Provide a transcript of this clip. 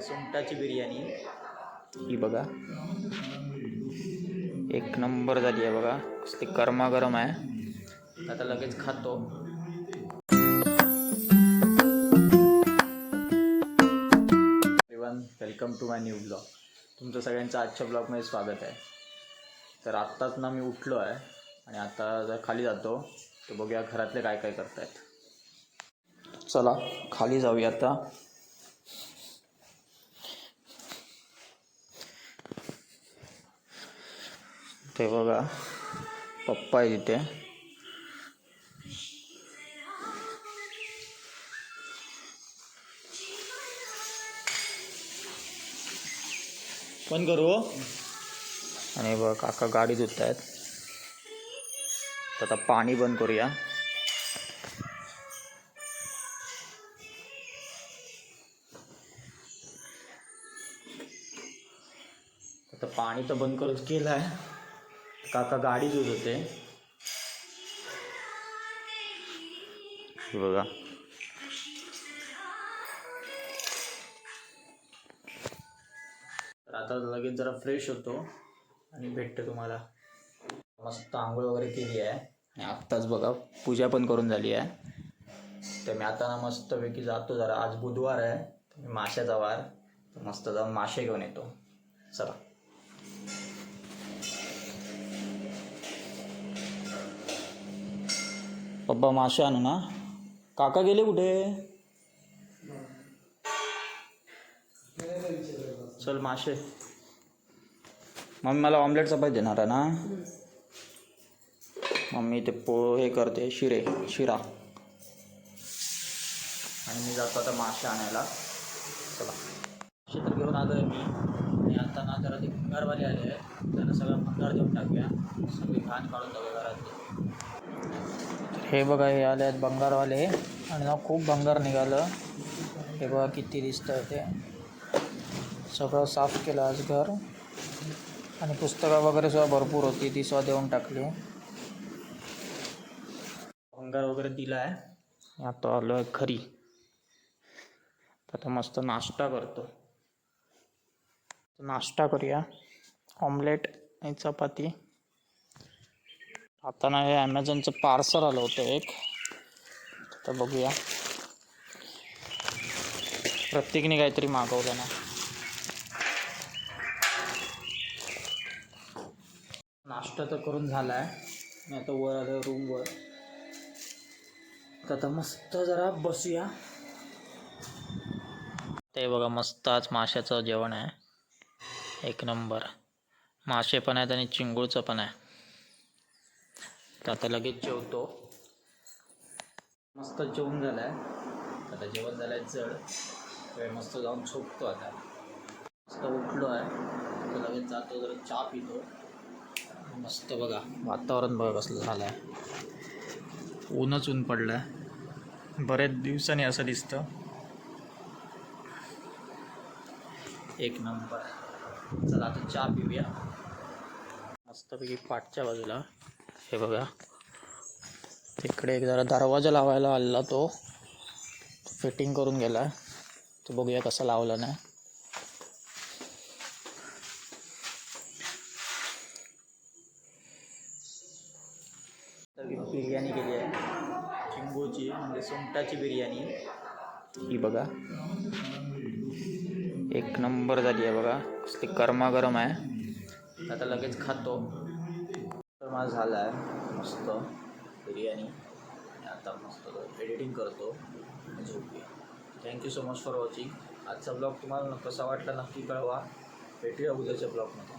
सुंगटाची बिर्याणी. ही बघा. एक नंबर झाली आहे बघा. ती गरमागरम आहे. आता लगेच खातो. Welcome to my new blog तुमचं सगळ्यांचं आजच्या ब्लॉगमध्ये स्वागत आहे. तर आत्ताच ना मी उठलो आहे आणि आता जर खाली जातो तर बघूया घरातले काय काय करतायत. चला खाली जाऊया आता. ते बघा. पप्पा आहे तिथे. पण करू आणि बघ काका गाडी धुत आहेत तर आता पाणी बंद करूया. आता पाणी तर बंद करूच केलं आहे काका गाडी धुत होते. बघा. तर आता लगेच जरा फ्रेश होतो आणि भेटतो तुम्हाला. मस्त आंघोळ वगैरे केली आहे. आणि आत्ताच बघा पूजा पण करून झाली आहे. तर मी आता ना मस्तपैकी जातो जरा. आज बुधवार आहे. माशाचा वार. मस्त जाऊन मासे घेऊन येतो. चला. पप्पा मासे आणू ना. काका गेले कुठे? चल मासे. मम्मी मला ऑमलेट चपाती देणार आहे ना? मम्मी ते पोहे करते शिरे शिरा. आणि मी जातो आता मासे आणायला. चला. मासे तर घेऊन आलो आहे मी आणि आता ना जरा ते भंगारवाले आले आहे त्यांना सगळं भंगार देऊन टाकूया. सगळी घाण काढून टाकूया घरातली हे बघा हे आले आहेत बंगारवाले आणि ना खूप बंगार निघालं. हे बघा किती दिसतं ते. सगळं साफ केलं आज घर. आणि पुस्तकं वगैरे सुद्धा भरपूर होती. ती सुद्धा देऊन टाकली. भंगार वगैरे दिला आहे आता आलो आहे घरी. आता मस्त नाश्ता करतो. नाश्ता करूया. ऑमलेट आणि चपाती. आता ना हे ॲमेझॉनचं पार्सल आलं होतं एक. तर बघूया. प्रत्येकीने काहीतरी मागवलं ना. नाश्ता तर करून झाला आहे मी आता वर आलो रूमवर तर आता मस्त जरा बसूया. ते बघा मस्त आज माशाचं जेवण आहे. एक नंबर. मासे पण आहेत आणि चिंगूळचं पण आहे. तर आता लगेच जेवतो. मस्त जेवण झालं आहे आता जेवण झालं आहे जड. वेळ मस्त जाऊन झोपतो आता. मस्त उठलो आहे तर लगेच जातो जरा चहा पितो. मस्त बघा वातावरण बघा कसलं झालं आहे ऊनच ऊन पडलं आहे बरेच दिवसांनी असं दिसतं. एक नंबर. चला आता चहा पिऊया. मस्तपैकी पाठच्या बाजूला. हे बघा. तिकडे एक जरा दरवाजा लावायला आलेला तो. फिटिंग करून गेला तो बघूया कसा लावला नाही. बिर्याणी केली आहे. चिंगूची म्हणजे सुंगटाची बिर्याणी. ही बघा. एक नंबर झाली आहे बघा. कसली गरमागरम आहे. आता लगेच खातो. तर माझं झालं आहे मस्त बिर्याणी. आता मस्त एडिटिंग करतो. झोपूया. Thank you so much for watching आजचा ब्लॉग तुम्हाला कसा वाटला नक्की कळवा. भेटूया उद्याच्या ब्लॉगमध्ये